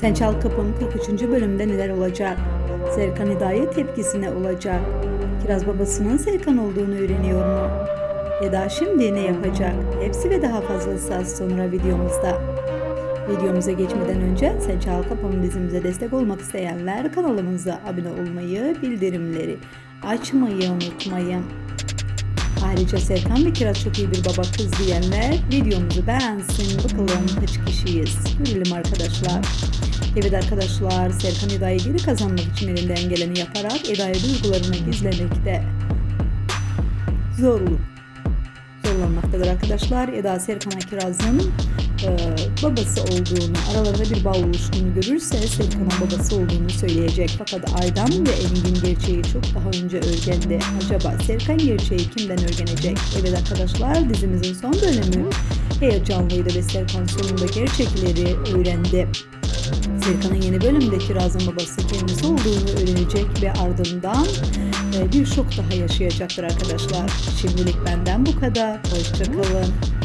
Sen Çal Kapım 43. bölümde neler olacak? Serkan Hidayet tepkisi ne olacak? Kiraz babasının Serkan olduğunu öğreniyor mu? Eda şimdi ne yapacak? Hepsi ve daha fazlası az sonra videomuzda. Videomuza geçmeden önce Sen Çal Kapım dizimize destek olmak isteyenler kanalımıza abone olmayı, bildirimleri açmayı unutmayın. Ayrıca Serkan ve Kiraz çok iyi bir baba kız diyenler videomuzu beğensin. Bakalım kaç kişiyiz. Görelim arkadaşlar. Evet arkadaşlar Serkan Eda'yı geri kazanmak için elinden geleni yaparak Eda'yı duygularını gizlemekte zorluk zorlanmaktadır arkadaşlar. Eda Serkan'a Kiraz'ın e, babası olduğunu, aralarında bir bağ oluştuğunu görürse Serkan'ın babası olduğunu söyleyecek. Fakat Aydan ve Engin gerçeği çok daha önce öğrendi. Acaba Serkan gerçeği kimden öğrenecek? Evet arkadaşlar dizimizin son bölümü heyecanlıydı ve Serkan sonunda gerçekleri öğrendi. Serkan'ın yeni bölümde Kiraz'ın babası kendisi olduğunu öğrenecek ve ardından e, bir şok daha yaşayacaktır arkadaşlar. Şimdilik benden bu kadar. Hoşçakalın.